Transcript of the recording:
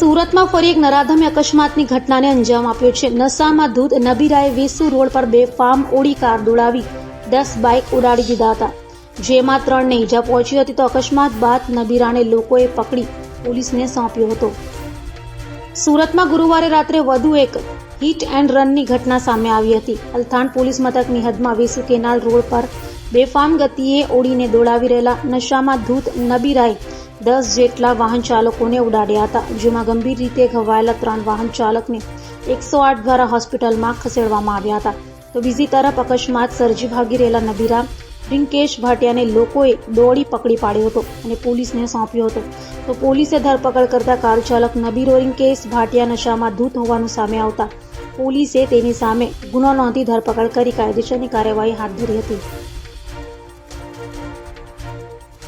સુરતમાં ફરી એક નરાધમે અકસ્માતની ઘટનાને અંજામ આપ્યો છે. નશામાં ધૂત નબીરાએ વેસુ રોડ પર બે ફાર્મ ઓડી કાર દોડાવી દસ બાઇક ઉડાડી દીધા હતા. જેમાં ત્રણને ઈજા પહોંચી હતી તો અકસ્માત બાદ નબીરાને લોકોએ પકડી પોલીસને સોંપ્યો હતો. સુરતમાં ગુરુવારે રાત્રે વધુ એક હિટ એન્ડ રનની ઘટના સામે આવી હતી. અલથાણ પોલીસ મથકની હદમાં વેસુ કેનાલ રોડ પર બેફામ ગતિએ ઓડીને દોડાવી રહેલા નશામાં ધૂત નબીરાએ દસ જેટલા વાહન ચાલકોને ઉડાડ્યા હતા, જેમાં ગંભીર રીતે ઘવાયેલા ત્રણ વાહન ચાલકને એકસો આઠ દ્વારા હોસ્પિટલમાં ખસેડવામાં આવ્યા હતા. તો બીજી તરફ અકસ્માત સર્જી ભાગી રહેલા નબીરા રિંકેશ ભાટિયાને લોકોએ દોડી પકડી પાડ્યો હતો અને પોલીસને સોંપ્યો હતો. તો પોલીસે ધરપકડ કરતા કાર ચાલક નબીરો રિંકેશ ભાટિયા નશામાં ધૂત હોવાનું સામે આવતા પોલીસે તેની સામે ગુનો નોંધી ધરપકડ કરી કાયદેસરની કાર્યવાહી હાથ ધરી હતી.